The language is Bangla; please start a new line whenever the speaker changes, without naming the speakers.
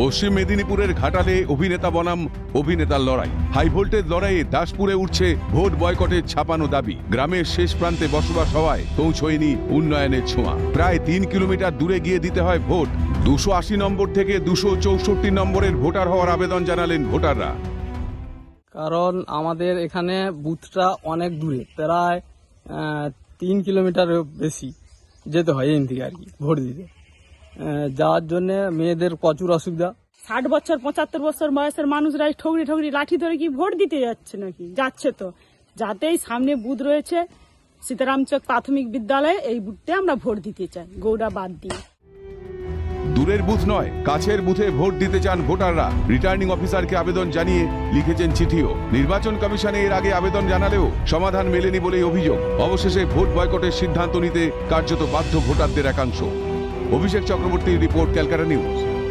পশ্চিম মেদিনীপুরের ঘাটালে অভিনেতা বনাম অভিনেতার লড়াই। হাই ভোল্টেজ লড়াইয়ে দাসপুরে উঠছে ভোট বয়কটের ছাপানো দাবি। গ্রামের শেষ প্রান্তে বসবাস হওয়ায় পৌঁছয়নি উন্নয়নের ছোঁয়া। প্রায় তিন কিলোমিটার দূরে গিয়ে দিতে হয় ভোট। দুশো আশি নম্বর থেকে দুশো চৌষট্টি নম্বরের ভোটার হওয়ার আবেদন জানালেন ভোটাররা।
কারণ আমাদের এখানে বুথটা অনেক দূরে, প্রায় তিন কিলোমিটার বেশি যেতে হয় এখান থেকে আর কি, ভোট দিতে। যাওয়ার জন্য মেয়েদের প্রচুর অসুবিধা।
ষাট বছর পঁচাত্তর বছর বয়সের মানুষরা এই ঠগরি ঠগরি লাঠি ধরে কি ভোট দিতে যাচ্ছে নাকি? যাচ্ছে তো। যাতেই সামনে বুথ রয়েছে সীতারামচক প্রাথমিক বিদ্যালয়ে এই বুথে আমরা ভোট দিতে চাই গৌড়া বাদ দিয়ে।
দূরের বুথ নয় কাছের বুথে ভোট দিতে চান ভোটাররা। রিটার্নিং অফিসারকে আবেদন জানিয়ে লিখেছেন চিঠিও। নির্বাচন কমিশনে এর আগে আবেদন জানালেও সমাধান মেলেনি বলেই অভিযোগ। অবশেষে ভোট বয়কটের সিদ্ধান্ত নিতে কার্যত বাধ্য ভোটারদের একাংশ। অভিষেক চক্রবর্তীর রিপোর্ট ক্যালকাটা নিউজ।